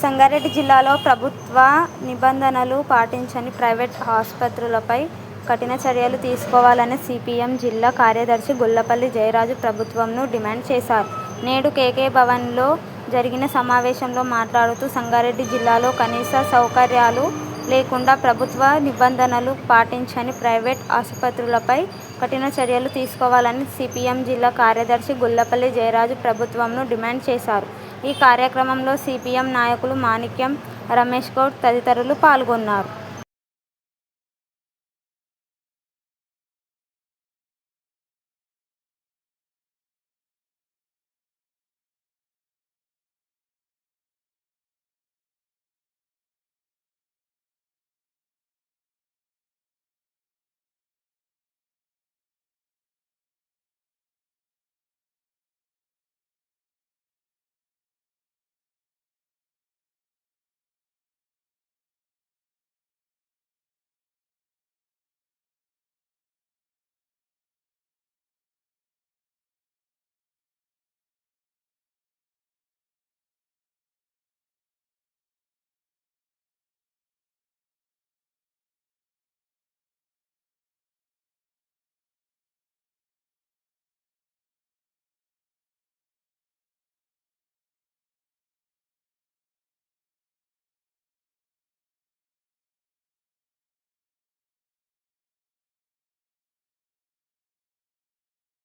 సంగారెడ్డి జిల్లాలో ప్రభుత్వ నిబంధనలు పాటించని ప్రైవేట్ ఆసుపత్రులపై కఠిన చర్యలు తీసుకోవాలని సిపిఎం జిల్లా కార్యదర్శి గొల్లపల్లి జయరాజు ప్రభుత్వంను డిమాండ్ చేశారు. నేడు కెకె భవన్లో జరిగిన సమావేశంలో మాట్లాడుతూ సంగారెడ్డి జిల్లాలో కనీస సౌకర్యాలు లేకుండా ప్రభుత్వ నిబంధనలు పాటించని ప్రైవేట్ ఆసుపత్రులపై కఠిన చర్యలు తీసుకోవాలని సిపిఎం జిల్లా కార్యదర్శి గుల్లపల్లి జయరాజు ప్రభుత్వంను డిమాండ్ చేశారు. ఈ కార్యక్రమంలో సిపిఎం నాయకులు మాణిక్యం రమేష్ గౌడ్ తదితరులు పాల్గొన్నారు.